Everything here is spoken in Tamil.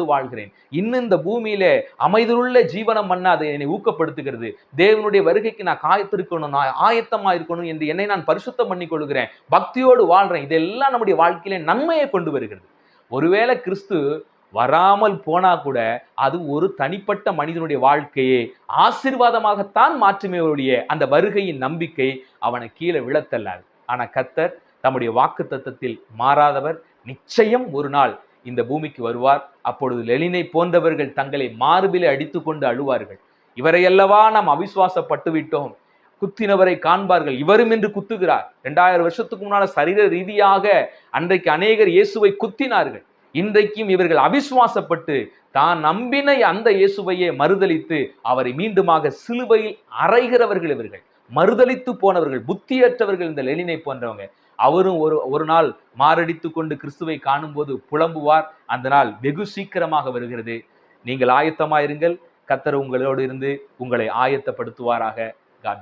வாழ்கிறேன். இன்னும் இந்த பூமியில அமைதியுள்ள ஜீவனம் பண்ண அதை என்னை ஊக்கப்படுத்துகிறது. தேவனுடைய வருகைக்கு நான் காயத்திருக்கணும் நான் ஆயத்தமா இருக்கணும் என்று என்னை நான் பரிசுத்தம் பண்ணி கொள்கிறேன் பக்தியோடு வாழ்றேன் இதெல்லாம் நம்முடைய வாழ்க்கையில நன்மையை கொண்டு வருகிறது. ஒருவேளை கிறிஸ்து வராமல் போனா கூட அது ஒரு தனிப்பட்ட மனிதனுடைய வாழ்க்கையை ஆசீர்வாதமாகத்தான் மாற்றுமே அவருடைய அந்த வருகையின் நம்பிக்கை அவனை கீழே விழத்தல்லாது. ஆனா கத்தர் தம்முடைய வாக்கு தத்தத்தில் மாறாதவர். நிச்சயம் ஒரு நாள் இந்த பூமிக்கு வருவார். அப்பொழுது லெலினை போன்றவர்கள் தங்களை மார்பிலே அடித்துக்கொண்டு அழுவார்கள். இவரையல்லவா நாம் அவிசுவாசப்பட்டு விட்டோம் குத்தினவரை காண்பார்கள். இவரும் என்று குத்துகிறார். ரெண்டாயிரம் வருஷத்துக்கு முன்னால சரீர ரீதியாக அன்றைக்கு அநேகர் இயேசுவை குத்தினார்கள். இன்றைக்கும் இவர்கள் அவிசுவாசப்பட்டு தான் நம்பின அந்த இயேசுவையே மறுதளித்து அவரை மீண்டுமாக சிலுவையில் அறைகிறவர்கள் இவர்கள். மறுதளித்து போனவர்கள் புத்தியற்றவர்கள் இந்த லெனினை போன்றவங்க. அவரும் ஒரு ஒரு நாள் மாரடித்து கொண்டு கிறிஸ்துவை காணும்போது புலம்புவார். அந்த நாள் வெகு சீக்கிரமாக வருகிறது. நீங்கள் ஆயத்தமாயிருங்கள். கத்தர் உங்களோடு இருந்து உங்களை ஆயத்தப்படுத்துவாராக. God